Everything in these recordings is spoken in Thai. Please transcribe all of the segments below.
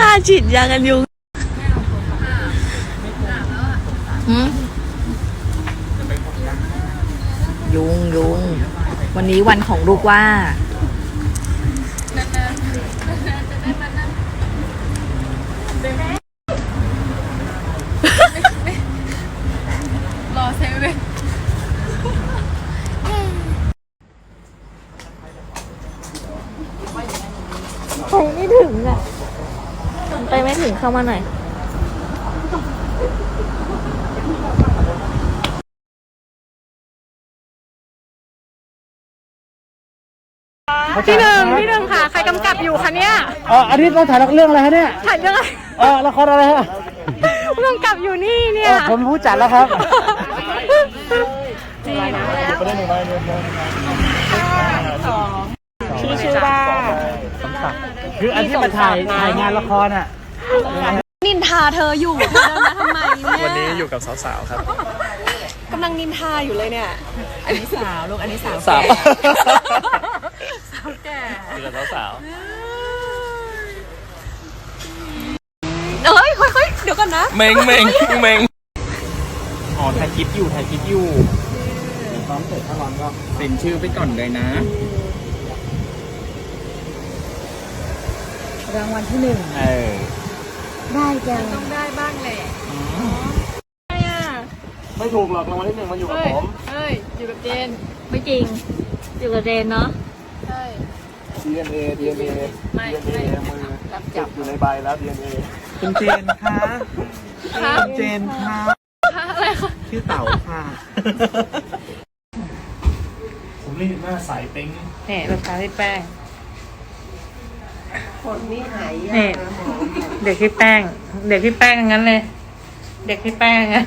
ค่าฉีดยากันยุงหืมยุงยุงวันนี้วันของลูกว่า รอเซเว่นไปไม่ถึงอะ ไปไม่ถึงเข้ามาหน่อยพี่หนึ่งพี่หนึ่งค่ะ ใครกำกับอยู่คะเนี่ยอ๋ออันนี้เราถ่ายเรื่องอะไรฮะเนี่ยถ่ายเรื่องอะไรเออละครอะไรฮะกำกับอยู่นี่เนี่เอยอผมเป็นผู้จัดแล้วครับนี่นะชื่อชื่อว่า คืออันที่มาถ่ายถ่ายงานละครอะ นินทาเธออยู่เธอเดินมาทำไมเนี่ยวันนี้อยู่กับสาวๆครับ กำลังนินทาอยู่เลยเนี่ย อันนี้สาวลูกอันนี้สาวสาวสาวแก่อยู่กับสาวเอ้ยค่อยๆเดี๋ยวก่อนนะ ๆเมงเมงเมงอ๋อถ่ายคลิปอยู่ถ่ายคลิปอยู่ซ้อมเสร็จถ้าร้อนก็เซ็นชื่อไปก่อนเลยนะ รางวัลที่หนึ่งเออได้ จัง ต้องได้บ้างแหละไงอะไม่ถูกหรอกรางวัลที่หนึ่งมันอยู่กับเฮ้ยผมเฮ้ย อยู่กับเจนไม่จริง อยู่กับเจนเนาะใช่ DNA DNA ไม่ DNA มือรับจับอยู่ในใบแล้ว DNA คุณเจนคะคะเจนคะคะอะไรคะ ชื่อเต๋าค่ะ ผมรีบหน้าใสเป้งเนี่ยลูกค้าพี่แป้ง คนนี้หายนี่ยากนะหมอเด็กพี่แป้ง เด็กพี่แป้งอย่างนั้นเลย เด็กพี่แป้งงั้น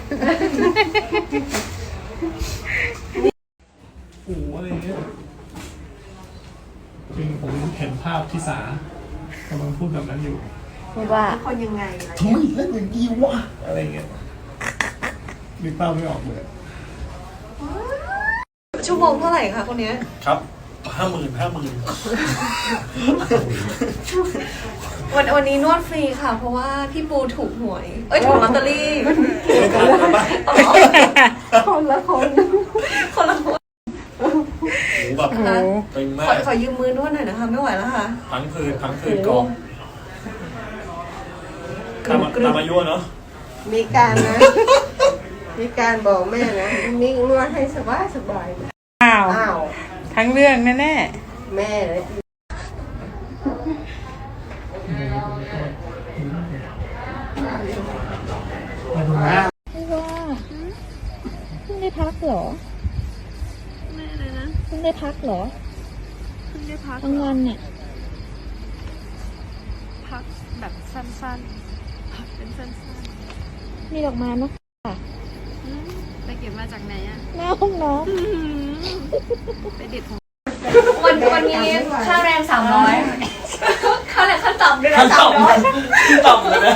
หูอะไรเงี้ยจริงผมเห็นภาพที่สากำลังพูดแบบนั้นอยู่พูดว่าคนยังไงล่ะทำไมเล่นอย่างนี้วะอะไรเงี้ยนึกภาพไม่ออกเลยชั่วโมงเท่าไหร่คะคนเนี้ยครับ ห้าหมื่นห้าหมื่นวันวันนี้นวดฟรีค่ะ เพราะว่าพี่ปูถูกหวย เอ้ยถูกลอตเตอรี่คนละคนคนละคนหูแบบนะตึงขมาอกขอยืมมือนวดหน่อยนะคะไม่ไหวแล้วค่ะพังผืดพังผืดกองตามตามอายุอะเนาะมีการนะ มีการบอกแม่นะนิ่งนวดให้สบายสบายนะอ้าวอ้าว ทั้งเรื่องแน่แม่เลยๆไม่ว่าเพิ่งได้พักเหรอไม่เลยนะเพิ่งได้พักเหรอเพิ่งได้พักทั้งวันเนี่ยพักแบบสั้นๆพักเป็นสั้นมีดอกไม้มาๆอืมไปเก็บมาจากไหนอะหน้าห้องน้องไปเด็ดของ วันวันนี้ค่าแรงสามร้อยค่าแรงขั้นต่ำด้วยนะขั้นสามต่ำร้อยขั้นต่ำเลยนะ